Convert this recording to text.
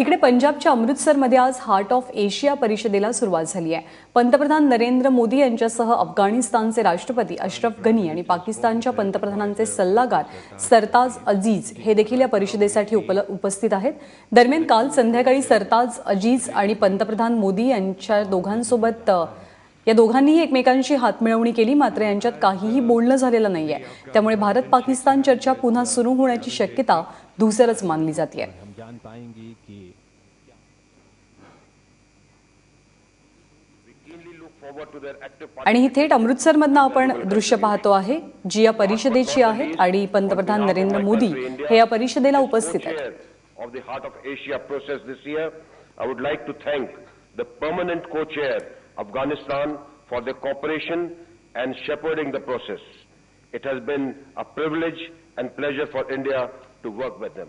तिकडे पंजाबच्या अमृतसरमध्ये आज हार्ट ऑफ एशिया परिषदेला सुरुवात झाली आहे. पंतप्रधान नरेंद्र मोदी यांच्यासह अफगाणिस्तानचे राष्ट्रपती अश्रफ गनी आणि पाकिस्तानच्या पंतप्रधानांचे सल्लागार सरताज अजीज हे देखील या परिषदेसाठी उपल उपस्थित आहेत. दरम्यान काल संध्याकाळी सरताज अजीज आणि पंतप्रधान मोदी यांच्या दोघांसोबत या दोघांनीही एकमेकांशी हातमिळवणी केली मात्र यांच्यात काहीही बोलणं झालेलं नाहीये. त्यामुळे भारत पाकिस्तान चर्चा पुन्हा सुरू होण्याची शक्यता धुसरच मानली जाते आणि ही थेट अमृतसरमधनं आपण दृश्य पाहतो आहे जी या परिषदेची आहेत आणि पंतप्रधान नरेंद्र मोदी हे या परिषदेला उपस्थित आहेत. Afghanistan for their cooperation and shepherding the process. It has been a privilege and pleasure for India to work with them.